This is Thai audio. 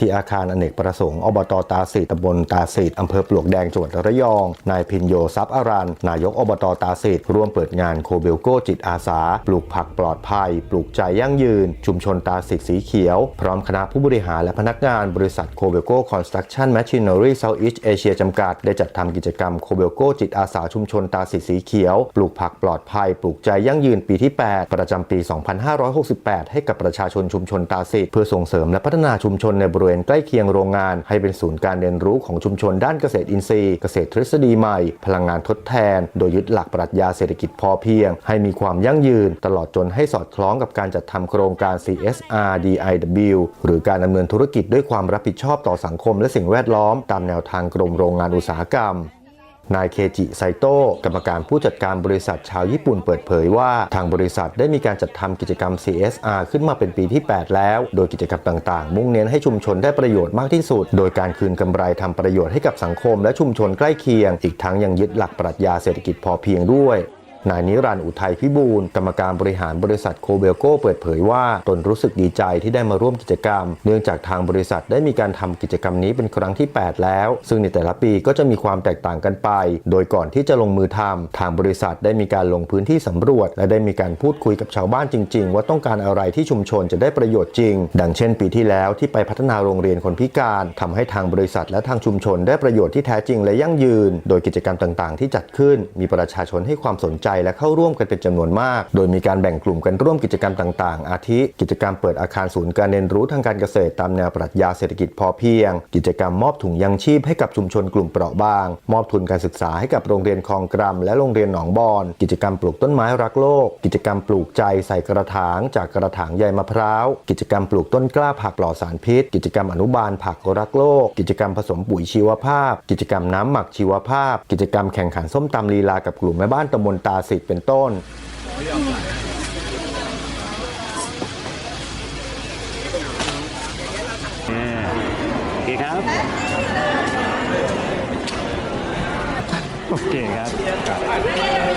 ที่อาคารอเนกประสงค์อบตตาสีตำบลตาสีอำเภอปลวกแดงจังหวัดระยอง นายพินโยทรัพย์อารันนายกอบตตาสีร่วมเปิดงานโคเบลโกจิตอาสา ปลูกผักปลอดภัย ปลูกใจยั่งยืน ชุมชนตาสีสีเขียว พร้อมคณะผู้บริหารและพนักงานบริษัทโคเบลโกคอนสตรักชั่นแมชชีนอรี่เซาท์อีสเอเชียจำกัด ได้จัดทำกิจกรรมโคเบลโกจิตอาสาชุมชนตาสีสีเขียว ปลูกผักปลอดภัย ปลูกใจยั่งยืนปีที่ 8 ประจำปี 2568 ให้กับประชาชนชุมชนตาสีเพื่อส่งเสริมและพัฒนาชุมชนในบริเวณใกล้เคียงโรงงาน ให้เป็นศูนย์การเรียนรู้ของชุมชนด้านเกษตรอินทรีย์ เกษตรทฤษฎีใหม่ พลังงานทดแทน โดยยึดหลักปรัชญาเศรษฐกิจพอเพียง ให้มีความยั่งยืน ตลอดจนให้สอดคล้องกับการจัดทำโครงการ CSR DIW หรือการดำเนินธุรกิจด้วยความรับผิดชอบต่อสังคมและสิ่งแวดล้อม ตามแนวทางกรมโรงงานอุตสาหกรรม นายเคจิไซโตะกรรมการผู้จัดการบริษัทชาวญี่ปุ่นเปิดเผยว่าทางบริษัทได้มีการจัดทำกิจกรรม CSR ขึ้นมาเป็นปีที่ 8 แล้ว โดยกิจกรรมต่างๆ มุ่งเน้นให้ชุมชนได้ประโยชน์มากที่สุด โดยการคืนกำไรทำประโยชน์ให้กับสังคมและชุมชนใกล้เคียง อีกทั้งยังยึดหลักปรัชญาเศรษฐกิจพอเพียงด้วย นายนิรันดร์อุทัยพิบูลกรรมการบริหารบริษัทโคเบลโกเปิดเผยว่าตนรู้สึกดีใจที่ได้มาร่วมกิจกรรม เนื่องจากทางบริษัทได้มีการทำกิจกรรมนี้เป็นครั้งที่ 8 แล้ว ซึ่งในแต่ละปีก็จะมีความแตกต่างกันไป โดยก่อนที่จะลงมือทำทางบริษัทได้มีการลงพื้นที่สำรวจ และได้มีการพูดคุยกับชาวบ้านจริง ๆ ว่าต้องการอะไรที่ชุมชนจะได้ประโยชน์จริง ดังเช่น ปีที่แล้วที่ไปพัฒนาโรงเรียนคนพิการทำให้ทางบริษัทและทางชุมชนได้ประโยชน์ที่แท้จริงและยั่งยืน โดยกิจกรรมต่างๆ ที่จัดขึ้น มีประชาชนให้ความสนใจและเข้าร่วมกันเป็นจำนวนมาก โดยมีการแบ่งกลุ่มกันร่วมกิจกรรมต่างๆ อาทิ กิจกรรมเปิดอาคารศูนย์การเรียนรู้ทางการเกษตรตามแนวปรัชญาเศรษฐกิจพอเพียง กิจกรรมมอบถุงยังชีพให้กับชุมชนกลุ่มเปราะบาง มอบทุนการศึกษาให้กับโรงเรียนคลองกรัมและโรงเรียนหนองบอน กิจกรรมปลูกต้นไม้รักโลก กิจกรรมปลูกใจใส่กระถาง จากกระถางใยมะพร้าว กิจกรรมปลูกต้นกล้าผักปลอดสารพิษ กิจกรรมอนุบาลผักรักโลก กิจกรรมผสมปุ๋ยชีวภาพ กิจกรรมน้ำหมักชีวภาพ กิจกรรมแข่งขันส้มตำลีลากับกลุ่มแม่บ้านตำบลตาสิทธิ์เป็นต้น โอเคครับ โอเคครับ